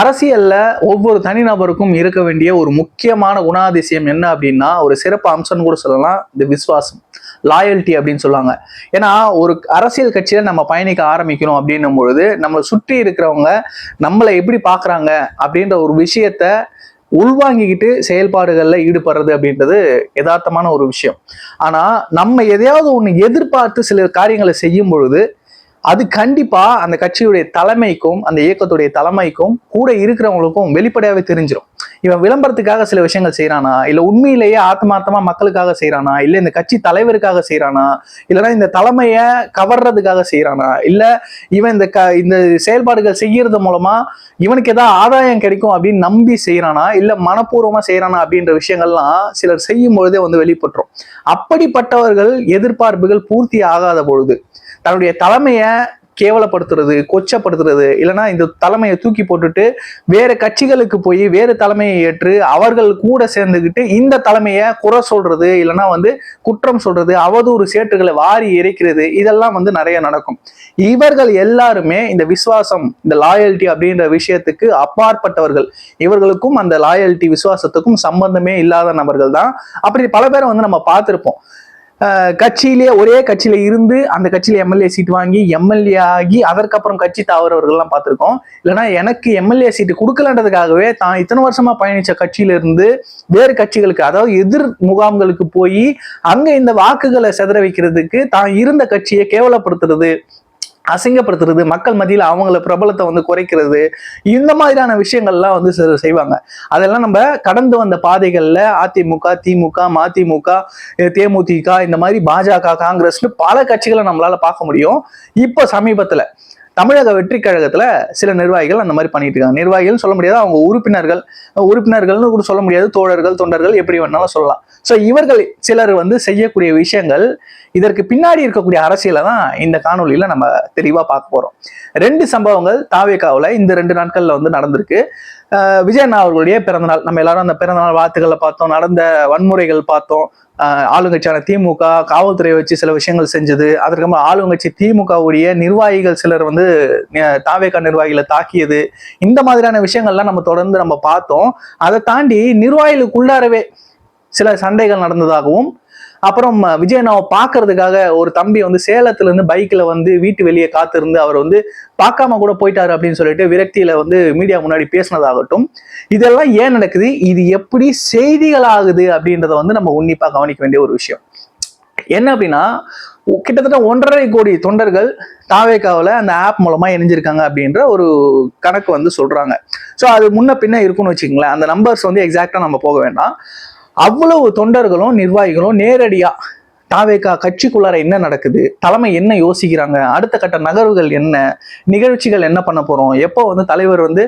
அரசியல்ல ஒவ்வொரு தனிநபருக்கும் இருக்க வேண்டிய ஒரு முக்கியமான குணாதிசயம் என்ன அப்படின்னா ஒரு சிறப்பு அம்சம்னு கூட சொல்லலாம். இந்த விசுவாசம். லாயல்ட்டி அப்படின்னு சொல்லுவாங்க. ஏன்னா ஒரு அரசியல் கட்சியில நம்ம பயணிக்க ஆரம்பிக்கணும் அப்படின்னும் பொழுது நம்மளை சுற்றி இருக்கிறவங்க நம்மளை எப்படி பார்க்குறாங்க அப்படின்ற ஒரு விஷயத்த உள்வாங்கிக்கிட்டு செயல்பாடுகளில் ஈடுபடுறது அப்படின்றது யதார்த்தமான ஒரு விஷயம். ஆனா நம்ம எதையாவது ஒன்று எதிர்பார்த்து சில காரியங்களை செய்யும் பொழுது அது கண்டிப்பா அந்த கட்சியுடைய தலைமைக்கும் அந்த இயக்கத்துடைய தலைமைக்கும் கூட இருக்கிறவங்களுக்கும் வெளிப்படையாவே தெரிஞ்சிடும் இவன் விளம்பரத்துக்காக சில விஷயங்கள் செய்யறானா இல்ல உண்மையிலேயே ஆத்மார்த்தமா மக்களுக்காக செய்யறானா இல்ல இந்த கட்சி தலைவருக்காக செய்யறானா இல்லைன்னா இந்த தலைமைய கவர்றதுக்காக செய்யறானா இல்ல இவன் இந்த க இந்த செயல்பாடுகள் செய்யறது மூலமா இவனுக்கு ஏதாவது ஆதாயம் கிடைக்கும் அப்படின்னு நம்பி செய்யறானா இல்ல மனப்பூர்வமா செய்யறானா அப்படின்ற விஷயங்கள்லாம் சிலர் செய்யும் பொழுதே வந்து வெளிப்பட்டுரும். அப்படிப்பட்டவர்கள் எதிர்பார்ப்புகள் பூர்த்தி ஆகாத பொழுது தன்னுடைய தலைமையை கேவலப்படுத்துறது கொச்சப்படுத்துறது இல்லைன்னா இந்த தலைமையை தூக்கி போட்டுட்டு வேற கட்சிகளுக்கு போய் வேறு தலைமையை ஏற்று அவர்கள் கூட சேர்ந்துக்கிட்டு இந்த தலைமையை குறை சொல்றது இல்லைன்னா வந்து குற்றம் சொல்றது அவதூறு சேட்டுகளை வாரி இறைக்கிறது இதெல்லாம் வந்து நிறைய நடக்கும். இவர்கள் எல்லாருமே இந்த விசுவாசம் இந்த லாயல்ட்டி அப்படின்ற விஷயத்துக்கு அப்பாற்பட்டவர்கள். இவர்களுக்கும் அந்த லாயல்ட்டி விசுவாசத்துக்கும் சம்பந்தமே இல்லாத நபர்கள் தான். அப்படி பல பேரை வந்து நம்ம பார்த்திருப்போம். கட்சியிலே ஒரே கட்சியில இருந்து அந்த கட்சியில எம்எல்ஏ சீட் வாங்கி எம்எல்ஏ ஆகி அதற்கப்புறம் கட்சி தாவரவர்கள்லாம் பார்த்துருக்கோம். இல்லைன்னா எனக்கு எம்எல்ஏ சீட்டு கொடுக்கலன்றதுக்காகவே தான் இத்தனை வருஷமா பயணிச்ச கட்சியில இருந்து வேறு கட்சிகளுக்கு அதாவது எதிர் முகாம்களுக்கு போய் அங்க இந்த வாக்குகளை செதற வைக்கிறதுக்கு தான் இருந்த கட்சியை கேவலப்படுத்துறது. அசிங்கப்படுத்துறது மக்கள் மத்தியில் அவங்கள பிரபலத்தை வந்து குறைக்கிறது இந்த மாதிரியான விஷயங்கள்லாம் வந்து சிலர் செய்வாங்க. அதெல்லாம் நம்ம கடந்து வந்த பாதைகள்ல அதிமுக திமுக மதிமுக தேமுதிக இந்த மாதிரி பாஜக காங்கிரஸ்னு பல கட்சிகளை நம்மளால பார்க்க முடியும். இப்போ சமீபத்துல தமிழக வெற்றி கழகத்துல சில நிர்வாகிகள் அந்த மாதிரி பண்ணிட்டு இருக்காங்க. நிர்வாகிகள் சொல்ல முடியாது அவங்க உறுப்பினர்கள். உறுப்பினர்கள்னு கூட சொல்ல முடியாது தோழர்கள் தொண்டர்கள் எப்படி வேணாலும் சொல்லலாம். ஸோ இவர்கள் சிலர் வந்து செய்யக்கூடிய விஷயங்கள் இதற்கு பின்னாடி இருக்கக்கூடிய அரசியலை தான் இந்த காணொலியில நம்ம தெளிவா பார்க்க போறோம். ரெண்டு சம்பவங்கள் தாவேக்காவில் இந்த ரெண்டு நாட்கள்ல வந்து நடந்திருக்கு. விஜயண்ணா அவர்களுடைய பிறந்தநாள். நம்ம எல்லாரும் அந்த பிறந்தநாள் வாழ்த்துக்களை பார்த்தோம் நடந்த வன்முறைகள் பார்த்தோம். ஆளுங்கட்சியான திமுக காவல்துறையை வச்சு சில விஷயங்கள் செஞ்சது. அதற்கப்புறம் ஆளுங்கட்சி திமுகவுடைய நிர்வாகிகள் சிலர் வந்து தாவேக்கா தாவேகா நிர்வாகிகளை தாக்கியது. இந்த மாதிரியான விஷயங்கள்லாம் நம்ம தொடர்ந்து நம்ம பார்த்தோம். அதை தாண்டி நிர்வாகிகளுக்குள்ளாரவே சில சண்டைகள் நடந்ததாகவும் அப்புறம் விஜயனாவை பார்க்கறதுக்காக ஒரு தம்பி வந்து சேலத்துல இருந்து பைக்ல வந்து வீட்டு வெளியே காத்திருந்து அவர் வந்து பார்க்காம கூட போயிட்டாரு அப்படின்னு சொல்லிட்டு விரக்தியில வந்து மீடியா முன்னாடி பேசினதாகட்டும். இதெல்லாம் ஏன் நடக்குது? இது எப்படி செய்திகள் ஆகுது அப்படின்றத வந்து நம்ம உன்னிப்பா கவனிக்க வேண்டிய ஒரு விஷயம். என்ன அப்படின்னா கிட்டத்தட்ட ஒன்றரை கோடி தொண்டர்கள் தாவேக்காவில் அந்த ஆப் மூலமா இணைஞ்சிருக்காங்க அப்படின்ற ஒரு கணக்கு வந்து சொல்றாங்க. ஸோ அது முன்ன பின்ன இருக்குன்னு வச்சுக்கோங்களேன். அந்த நம்பர்ஸ் வந்து எக்ஸாக்டா நம்ம போக வேண்டாம். அவ்வளவு தொண்டர்களும் நிர்வாகிகளும் நேரடியாக தாவேக்கா கட்சிக்குள்ளார என்ன நடக்குது? தலைமை என்ன யோசிக்கிறாங்க? அடுத்த கட்ட நகர்வுகள் என்ன? நிகழ்ச்சிகள் என்ன பண்ண போறோம்? எப்போ வந்து தலைவர் வந்து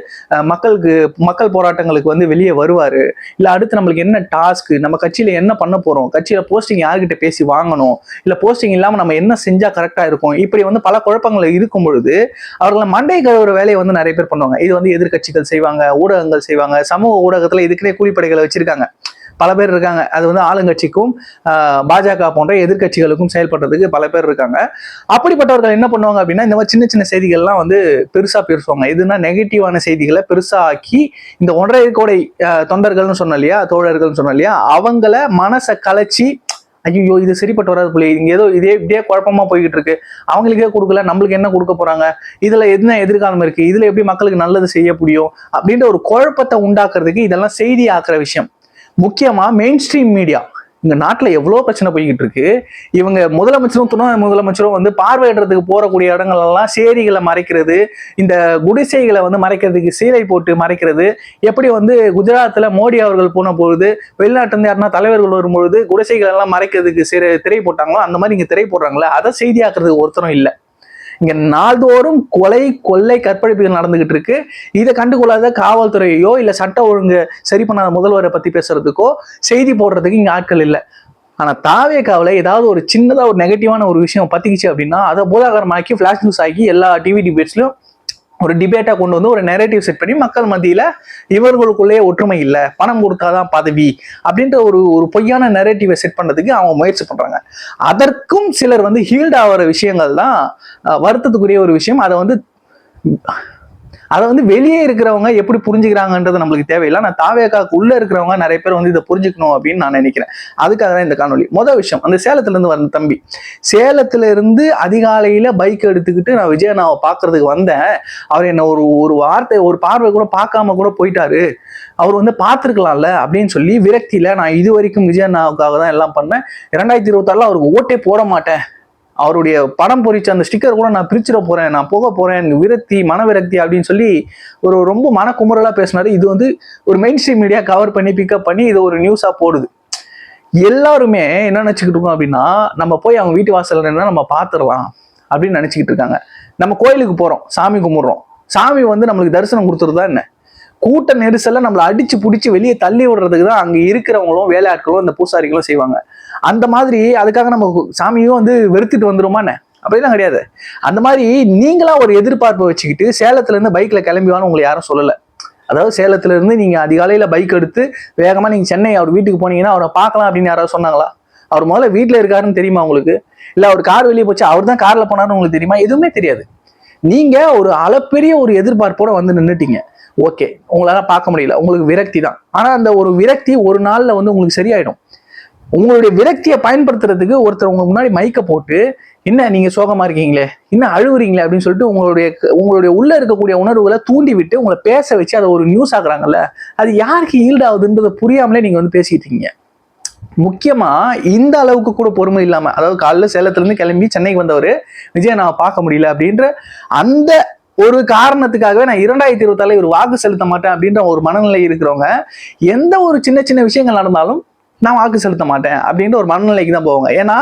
மக்களுக்கு மக்கள் போராட்டங்களுக்கு வந்து வெளியே வருவார்? இல்லை அடுத்து நம்மளுக்கு என்ன டாஸ்க் நம்ம கட்சியில் என்ன பண்ண போறோம்? கட்சியில் போஸ்டிங் யார்கிட்ட பேசி வாங்கணும்? இல்லை போஸ்டிங் இல்லாமல் நம்ம என்ன செஞ்சால் கரெக்டாக இருக்கும்? இப்படி வந்து பல குழப்பங்கள் இருக்கும் பொழுது அவர்களை மண்டை கழுவுற வேலையை வந்து நிறைய பேர் பண்ணுவாங்க. இது வந்து எதிர்க்கட்சிகள் செய்வாங்க ஊடகங்கள் செய்வாங்க சமூக ஊடகத்தில் இதுக்குன்னே கூலிப்படைகளை வச்சிருக்காங்க. பல பேர் இருக்காங்க. அது வந்து ஆளுங்கட்சிக்கும் பாஜக போன்ற எதிர்க்கட்சிகளுக்கும் செயல்படுறதுக்கு பல பேர் இருக்காங்க. அப்படிப்பட்டவர்கள் என்ன பண்ணுவாங்க அப்படின்னா இந்த மாதிரி சின்ன சின்ன செய்திகள்லாம் வந்து பெருசா பேசுவாங்க. இதுனா நெகட்டிவான செய்திகளை பெருசா ஆக்கி இந்த ஒன்றரை கோடை தொண்டர்கள்னு சொன்னோம் இல்லையா தோழர்கள்னு சொன்னோம் இல்லையா அவங்கள மனசை கலைச்சி ஐயோ இது சரிப்பட்டு வராது பிள்ளை. இங்க ஏதோ இதே இப்படியே குழப்பமா போய்கிட்டு இருக்கு. அவங்களுக்கே கொடுக்கல நம்மளுக்கு என்ன கொடுக்க போறாங்க? இதுல என்ன எதிர்காலம் இருக்கு? இதுல எப்படி மக்களுக்கு நல்லது செய்ய முடியும்? அப்படின்ற ஒரு குழப்பத்தை உண்டாக்குறதுக்கு இதெல்லாம் செய்தி ஆக்குற விஷயம். முக்கியமாக மெயின் ஸ்ட்ரீம் மீடியா இங்கே நாட்டில் எவ்வளோ பிரச்சனை போய்கிட்டு இருக்கு. இவங்க முதலமைச்சரும் துணை முதலமைச்சரும் வந்து பார்வையிடுறதுக்கு போகக்கூடிய இடங்கள் எல்லாம் சேரிகளை மறைக்கிறது இந்த குடிசைகளை வந்து மறைக்கிறதுக்கு சீலை போட்டு மறைக்கிறது எப்படி வந்து குஜராத்தில் மோடி அவர்கள் போன பொழுது வெளிநாட்டிலேருந்து யாருன்னா தலைவர்கள் வரும்பொழுது குடிசைகள் எல்லாம் மறைக்கிறதுக்கு சிறு திரை போட்டாங்களோ அந்த மாதிரி இங்கே திரை போடுறாங்களே அதை செய்தியாக்குறதுக்கு ஒருத்தரும் இல்லை. இங்க நாள்தோறும் கொலை கொள்ளை கற்பழிப்புகள் நடந்துகிட்டு இருக்கு. இதை கண்டுகொள்ளாத காவல்துறையோ இல்ல சட்ட ஒழுங்கு சரி பண்ணாத முதல்வரை பத்தி பேசுறதுக்கோ செய்தி போடுறதுக்கு இங்க ஆட்கள் இல்லை. ஆனா தாவேக்காவில் ஏதாவது ஒரு சின்னதா ஒரு நெகட்டிவான ஒரு விஷயம் பத்திக்கிச்சு அப்படின்னா அதை போதாகரமாக்கி ஃபிளாஷ் நியூஸ் ஆக்கி எல்லா டிவி டிபேட்ஸ்லயும் ஒரு டிபேட்டா கொண்டு வந்து ஒரு நெரேட்டிவ் செட் பண்ணி மக்கள் மத்தியில இவர்களுக்குள்ளேயே ஒற்றுமை இல்லை பணம் கொடுத்தாதான் பதவி அப்படின்ற ஒரு ஒரு பொய்யான நெரேட்டிவை செட் பண்றதுக்கு அவங்க முயற்சி பண்றாங்க. அதற்கும் சிலர் வந்து ஹீல்ட் ஆகிற விஷயங்கள் தான் வருத்தத்துக்குரிய ஒரு விஷயம். அதை வந்து அதை வந்து வெளியே இருக்கிறவங்க எப்படி புரிஞ்சுக்கிறாங்கன்றது நம்மளுக்கு தேவையில்லை. நான் தாவேக்காக்கு உள்ள இருக்கிறவங்க நிறைய பேர் வந்து இதை புரிஞ்சுக்கணும் அப்படின்னு நான் நினைக்கிறேன். அதுக்காக தான் இந்த காணொலி முதல் விஷயம் அந்த சேலத்துலேருந்து வந்த தம்பி. சேலத்துல இருந்து அதிகாலையில பைக் எடுத்துக்கிட்டு நான் விஜயண்ணாவை பார்க்கறதுக்கு வந்தேன். அவர் என்ன ஒரு ஒரு வார்த்தை ஒரு பார்வை கூட பார்க்காம கூட போயிட்டாரு. அவர் வந்து பார்த்துருக்கலாம்ல அப்படின்னு சொல்லி விரக்தியில நான் இது வரைக்கும் விஜயண்ணாவுக்காக தான் எல்லாம் பண்ணேன். இரண்டாயிரத்தி இருபத்தாறுல அவருக்கு ஓட்டே போட மாட்டேன். அவருடைய படம் பொறிச்ச அந்த ஸ்டிக்கர் கூட நான் பிரிச்சிட போறேன் நான் போக போறேன் விரக்தி மன விரக்தி அப்படின்னு சொல்லி ஒரு ரொம்ப மனக்குமுறலா பேசினாரு. இது வந்து ஒரு மெயின் ஸ்ட்ரீம் மீடியா கவர் பண்ணி பிக்கப் பண்ணி இது ஒரு நியூஸா போடுது. எல்லாருமே என்ன நினச்சிக்கிட்டு இருக்கோம் அப்படின்னா நம்ம போய் அவங்க வீட்டு வாசல் என்ன நம்ம பார்த்துடலாம் அப்படின்னு நினச்சிக்கிட்டு இருக்காங்க. நம்ம கோயிலுக்கு போகிறோம் சாமி கும்பிட்றோம். சாமி வந்து நம்மளுக்கு தரிசனம் கொடுத்துருதா என்ன? கூட்ட நெரிசல்ல நம்மளை அடிச்சு பிடிச்சி வெளியே தள்ளி விடுறதுக்கு தான் அங்கே இருக்கிறவங்களும் வேலையாட்களும் இந்த பூசாரிகளும் செய்வாங்க. அந்த மாதிரி அதுக்காக நம்ம சாமியும் வந்து வெறுத்துட்டு வந்துருமா அப்படிலாம் கிடையாது. அந்த மாதிரி நீங்களா ஒரு எதிர்பார்ப்பை வச்சுக்கிட்டு சேலத்துல இருந்து பைக்ல கிளம்பிவான்னு உங்களை யாரும் சொல்லலை. அதாவது சேலத்துல இருந்து நீங்க அதிகாலையில பைக் எடுத்து வேகமா நீங்க சென்னை அவர் வீட்டுக்கு போனீங்கன்னா அவரை பார்க்கலாம் அப்படின்னு யாராவது சொன்னாங்களா? அவர் முதல்ல வீட்டுல இருக்காருன்னு தெரியுமா உங்களுக்கு? இல்ல அவர் கார் வெளியே போச்சு அவர் தான் கார்ல போனாருன்னு உங்களுக்கு தெரியுமா? எதுவுமே தெரியாது. நீங்க ஒரு அளப்பெரிய ஒரு எதிர்பார்ப்போட வந்து நின்றுட்டீங்க ஓகே உங்களால பார்க்க முடியல. உங்களுக்கு விரக்தி தான். ஆனா அந்த ஒரு விரக்தி ஒரு நாள்ல வந்து உங்களுக்கு சரியாயிடும். உங்களுடைய விரக்தியை பயன்படுத்துறதுக்கு ஒருத்தர் உங்க முன்னாடி மைக்க போட்டு என்ன நீங்க சோகமா இருக்கீங்களே? என்ன அழுவுறீங்களே? அப்படின்னு சொல்லிட்டு உங்களுடைய உங்களுடைய உள்ள இருக்கக்கூடிய உணர்வுகளை தூண்டி விட்டு உங்களை பேச வச்சு அதை ஒரு நியூஸ் ஆகுறாங்கல்ல அது யாருக்கு ஈல்டாகுதுன்றதை புரியாமலே நீங்க வந்து பேசிட்டு இருக்கீங்க. முக்கியமா இந்த அளவுக்கு கூட பொறுமை இல்லாம அதாவது காலைல சேலத்துல இருந்து கிளம்பி சென்னைக்கு வந்தவர் விஜய் நான் பார்க்க முடியல அப்படின்ற அந்த ஒரு காரணத்துக்காகவே நான் இரண்டாயிரத்தி இருபத்தால இவர் வாக்கு செலுத்த மாட்டேன் அப்படின்ற ஒரு மனநிலை இருக்கிறவங்க எந்த ஒரு சின்ன சின்ன விஷயங்கள் நடந்தாலும் நான் வாக்கு செலுத்த மாட்டேன் அப்படின்ற ஒரு மனநிலைக்கு தான் போவாங்க. ஏன்னா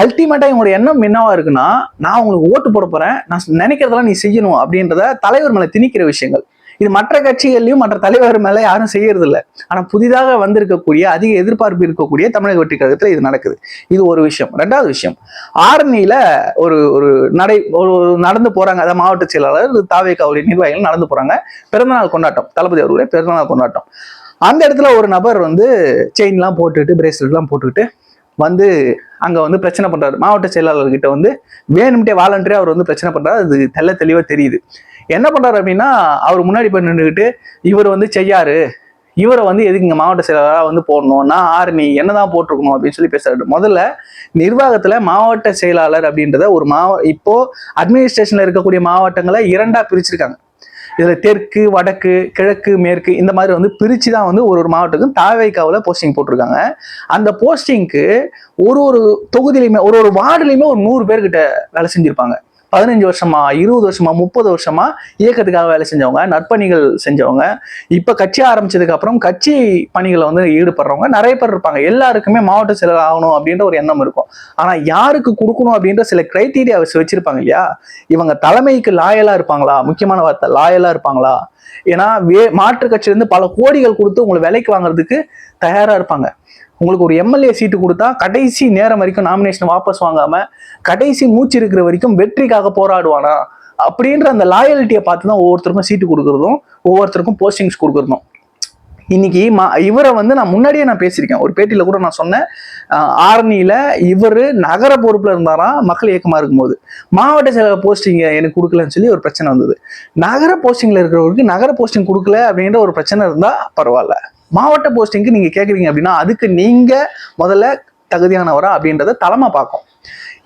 அல்டிமேட்டா இவங்களோட எண்ணம் என்னவா இருக்குன்னா நான் உங்களுக்கு ஓட்டு போட போறேன் நான் நினைக்கிறதெல்லாம் நீ செய்யணும் அப்படின்றத தலைவர் மேல திணிக்கிற விஷயங்கள். இது மற்ற கட்சிகள்லையும் மற்ற தலைவர் மேல யாரும் செய்யறது ஆனால் ஆனா புதிதாக வந்திருக்கக்கூடிய அதிக எதிர்பார்ப்பு இருக்கக்கூடிய தமிழக வெற்றி கழகத்துல இது நடக்குது. இது ஒரு விஷயம். ரெண்டாவது விஷயம் ஆரணியில ஒரு ஒரு நடை ஒரு நடந்து போறாங்க. அதாவது மாவட்ட செயலாளர் தாவேக்காவுடைய நிர்வாகிகள் நடந்து போறாங்க. பிறந்தநாள் கொண்டாட்டம் தளபதி அவர்களுடைய பிறந்தநாள் கொண்டாட்டம். அந்த இடத்துல ஒரு நபர் வந்து செயின்லாம் போட்டுட்டு பிரேஸ்லெட்லாம் போட்டுக்கிட்டு வந்து அங்கே வந்து பிரச்சனை பண்ணுறாரு மாவட்ட செயலாளர்கிட்ட வந்து வேணும்ட்டே வாலண்டரியாக அவர் வந்து பிரச்சனை பண்ணுறாரு அது தெள்ள தெளிவாக தெரியுது. என்ன பண்ணுறாரு அப்படின்னா அவர் முன்னாடி போய் நின்றுக்கிட்டு இவர் வந்து செய்யாரு. இவரை வந்து எதுக்கு இங்கே மாவட்ட செயலாளராக வந்து போடணும்? நான் ஆர்மி என்னதான் போட்டிருக்கணும்? அப்படின்னு சொல்லி பேசுறாரு. முதல்ல நிர்வாகத்தில் மாவட்ட செயலாளர் அப்படின்றத ஒரு மாவ இப்போ அட்மினிஸ்ட்ரேஷனில் இருக்கக்கூடிய மாவட்டங்களை இரண்டாக பிரிச்சிருக்காங்க. இதில் தெற்கு வடக்கு கிழக்கு மேற்கு இந்த மாதிரி வந்து பிரித்து தான் வந்து ஒரு ஒரு மாவட்டத்துக்கும் தாவைக்காவில் போஸ்டிங் போட்டிருக்காங்க. அந்த போஸ்டிங்க்கு ஒரு ஒரு தொகுதியிலையுமே ஒரு ஒரு வார்டுலையுமே ஒரு நூறு பேர்கிட்ட வேலை செஞ்சுருப்பாங்க. பதினஞ்சு வருஷமா இருபது வருஷமா முப்பது வருஷமா இயக்கத்துக்காக வேலை செஞ்சவங்க நற்பணிகள் செஞ்சவங்க. இப்ப கட்சி ஆரம்பிச்சதுக்கு அப்புறம் கட்சி பணிகளை வந்து ஈடுபடுறவங்க நிறைய பேர் இருப்பாங்க. எல்லாருக்குமே மாவட்ட செயலர் ஆகணும் அப்படின்ற ஒரு எண்ணம் இருக்கும். ஆனா யாருக்கு கொடுக்கணும் அப்படின்ற சில கிரைட்டீரியா வச்சிருப்பாங்க இல்லையா? இவங்க தலைமைக்கு லாயலா இருப்பாங்களா? முக்கியமான வார்த்தை லாயலா இருப்பாங்களா? ஏன்னா வே மாற்று கட்சியிலேருந்து பல கோடிகள் கொடுத்து உங்களை விலைக்கு வாங்குறதுக்கு தயாரா இருப்பாங்க. உங்களுக்கு ஒரு எம்எல்ஏ சீட்டு கொடுத்தா கடைசி நேரம் வரைக்கும் நாமினேஷன் வாபஸ் வாங்காம கடைசி மூச்சு இருக்கிற வரைக்கும் வெற்றிக்காக போராடுவானா? அப்படின்ற அந்த லாயல்ட்டியை பார்த்து தான் ஒவ்வொருத்தருக்கும் சீட்டு கொடுக்குறதும் ஒவ்வொருத்தருக்கும் போஸ்டிங்ஸ் கொடுக்குறதும். இன்னைக்கு மா இவரை வந்து நான் முன்னாடியே நான் பேசியிருக்கேன். ஒரு பேட்டியில கூட நான் சொன்னேன். ஆஹ் ஆரணியில இவர் நகர பொறுப்புல இருந்தாராம் மக்கள் இயக்கமா இருக்கும்போது. மாவட்ட செயலர் போஸ்டிங் எனக்கு கொடுக்கலன்னு சொல்லி ஒரு பிரச்சனை வந்தது. நகர போஸ்டிங்ல இருக்கிறவருக்கு நகர போஸ்டிங் கொடுக்கல அப்படின்ற ஒரு பிரச்சனை இருந்தா பரவாயில்ல. மாவட்ட போஸ்டிங்க்கு நீங்க கேக்குறீங்க அப்படின்னா அதுக்கு நீங்க முதல்ல தகுதியானவரா அப்படின்றத தலைமை பார்க்கும்.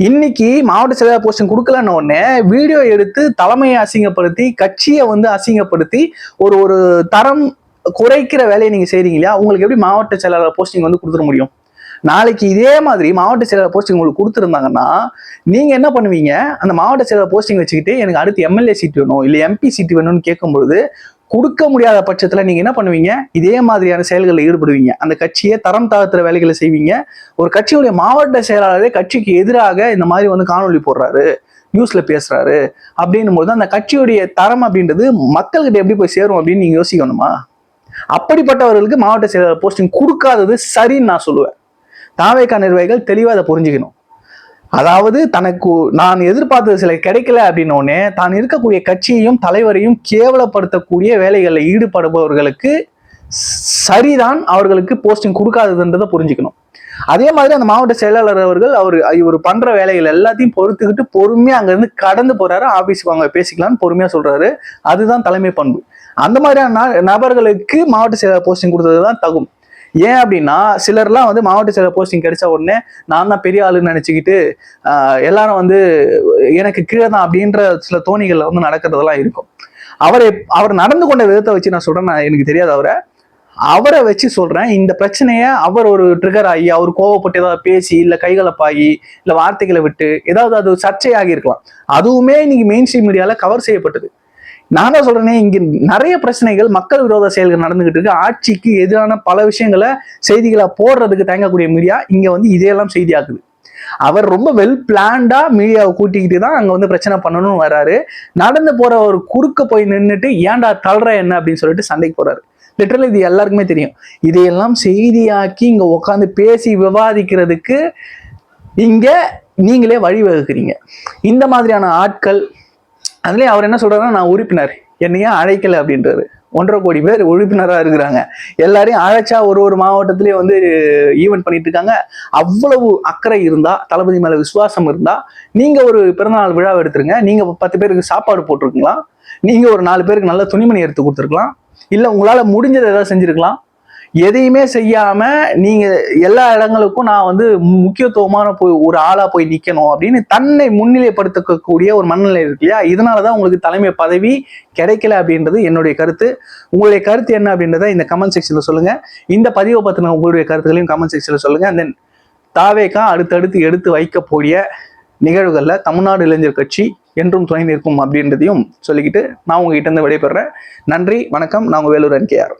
இன்னைக்கு மாவட்ட செயலாளர் போஸ்டிங் கொடுக்கலன்ன உடனே வீடியோ எடுத்து தலைமையை அசிங்கப்படுத்தி கட்சியை வந்து அசிங்கப்படுத்தி ஒரு ஒரு தரம் குறைக்கிற வேலையை நீங்க செய்றீங்க இல்லையா? உங்களுக்கு எப்படி மாவட்ட செயலாளர் போஸ்டிங் வந்து கொடுத்துட முடியும்? நாளைக்கு இதே மாதிரி மாவட்ட செயலாளர் போஸ்டிங் உங்களுக்கு கொடுத்துருந்தாங்கன்னா நீங்க என்ன பண்ணுவீங்க? அந்த மாவட்ட செயலாளர் போஸ்டிங் வச்சுக்கிட்டு எனக்கு அடுத்து எம்எல்ஏ சீட் வேணும் இல்லை எம்பி சீட் வேணும்னு கேட்கும்பொழுது கொடுக்க முடியாத பட்சத்துல நீங்க என்ன பண்ணுவீங்க? இதே மாதிரியான செயல்களில் ஈடுபடுவீங்க. அந்த கட்சியை தரம் தாழ்த்துற வேலைகளை செய்வீங்க. ஒரு கட்சியுடைய மாவட்ட செயலாளரே கட்சிக்கு எதிராக இந்த மாதிரி வந்து காணொலி போடுறாரு நியூஸ்ல பேசுறாரு அப்படின்னும் போது அந்த கட்சியுடைய தரம் அப்படின்றது மக்கள்கிட்ட எப்படி போய் சேரும் அப்படின்னு நீங்க யோசிக்கணுமா? அப்படிப்பட்டவர்களுக்கு மாவட்ட செயலாளர் போஸ்டிங் கொடுக்காதது சரின்னு நான் சொல்லுவேன். தாவேக்கா நிர்வாகிகள் தெளிவாக அதை புரிஞ்சுக்கணும். அதாவது தனக்கு நான் எதிர்பார்த்தது சில கிடைக்கல அப்படின்னோடனே தான் இருக்கக்கூடிய கட்சியையும் தலைவரையும் கேவலப்படுத்தக்கூடிய வேலைகளில் ஈடுபடுபவர்களுக்கு சரிதான் அவர்களுக்கு போஸ்டிங் கொடுக்காததுன்றதை புரிஞ்சுக்கணும். அதே மாதிரி அந்த மாவட்ட செயலாளர் அவர்கள் அவர் இவர் பண்ற வேலைகள் எல்லாத்தையும் பொறுத்துக்கிட்டு பொறுமையா அங்கிருந்து கடந்து போறாரு ஆபீஸ்க்கு வாங்க பேசிக்கலாம்னு பொறுமையா சொல்றாரு. அதுதான் தலைமை பண்பு. அந்த மாதிரியான நபர்களுக்கு மாவட்ட செயலாளர் போஸ்டிங் கொடுத்தது தான் தகும். ஏன் அப்படின்னா சிலர்லாம் வந்து மாவட்ட செயலர் போஸ்டிங் கிடைச்ச உடனே நான் தான் பெரிய ஆளுன்னு நினைச்சுக்கிட்டு எல்லாரும் வந்து எனக்கு கீழே தான் அப்படின்ற சில தோணிகள் வந்து நடக்கிறதெல்லாம் இருக்கும். அவரை அவர் நடந்து கொண்ட விதத்தை வச்சு நான் சொல்றேன் நான் எனக்கு தெரியாது அவரை. அவரை வச்சு சொல்றேன் இந்த பிரச்சனையை அவர் ஒரு ட்ரிகர் ஆகி அவர் கோவப்பட்டு ஏதாவது பேசி இல்லை கைகலப்பாகி இல்லை வார்த்தைகளை விட்டு ஏதாவது அது சர்ச்சையாகி இருக்கலாம். அதுவுமே இன்னைக்கு மெயின் ஸ்ட்ரீம் மீடியாவில் கவர் செய்யப்பட்டது. நான் தான் சொல்றேனே இங்க நிறைய பிரச்சனைகள் மக்கள் விரோத செயல்கள் நடந்துகிட்டு இருக்கு. ஆட்சிக்கு எதிரான பல விஷயங்களை செய்திகளை போடுறதுக்கு தயங்கக்கூடிய மீடியா இங்க வந்து இதையெல்லாம் செய்தியாக்குது. அவர் ரொம்ப வெல் பிளான்டா மீடியாவை கூட்டிக்கிட்டு தான் அங்க வந்து பிரச்சனை பண்ணணும்னு வர்றாரு நடந்து போற ஒரு குறுக்க போய் நின்றுட்டு ஏன்டா தள்ளுற என்ன அப்படின்னு சொல்லிட்டு சண்டைக்கு போறாரு. லிட்டரலி இது எல்லாருக்குமே தெரியும். இதையெல்லாம் செய்தியாக்கி இங்க உட்காந்து பேசி விவாதிக்கிறதுக்கு இங்க நீங்களே வழிவகுக்கிறீங்க. இந்த மாதிரியான ஆட்கள் அதுலேயே அவர் என்ன சொல்கிறாருன்னா நான் உறுப்பினர். என்னையே அழைக்கலை அப்படின்றாரு. ஒன்றரை கோடி பேர் உறுப்பினராக இருக்கிறாங்க. எல்லாரையும் அழைச்சா ஒரு ஒரு மாவட்டத்திலேயே வந்து ஈவெண்ட் பண்ணிட்டு இருக்காங்க. அவ்வளவு அக்கறை இருந்தா தளபதி மேல விசுவாசம் இருந்தா நீங்க ஒரு பிறந்தநாள் விழாவை எடுத்துருங்க. நீங்க பத்து பேருக்கு சாப்பாடு போட்டிருக்கலாம். நீங்க ஒரு நாலு பேருக்கு நல்ல துணிமணி எடுத்து கொடுத்துருக்கலாம். இல்ல உங்களால முடிஞ்சதை ஏதாவது செஞ்சிருக்கலாம். எதையுமே செய்யாம நீங்க எல்லா இடங்களுக்கும் நான் வந்து முக்கியத்துவமான போய் ஒரு ஆளா போய் நிக்கணும் அப்படின்னு தன்னை முன்னிலைப்படுத்தக்கூடிய ஒரு மனநிலை இருக்கு இல்லையா? இதனாலதான் உங்களுக்கு தலைமை பதவி கிடைக்கல அப்படின்றது என்னுடைய கருத்து. உங்களுடைய கருத்து என்ன அப்படின்றத இந்த கமெண்ட் செக்ஷன்ல சொல்லுங்க. இந்த பதிவை பத்தின உங்களுடைய கருத்துக்களையும் கமெண்ட் செக்ஷன்ல சொல்லுங்க. தென் தாவேக்கா அடுத்தடுத்து எடுத்து வைக்கக்கூடிய நிகழ்வுகளில் தமிழ்நாடு இளைஞர் கட்சி என்றும் துணை நிற்கும் அப்படின்றதையும் சொல்லிக்கிட்டு நான் உங்ககிட்ட இருந்து விடைபெறேன் நன்றி வணக்கம். நான் உங்க வேலூர் என்கேஆர்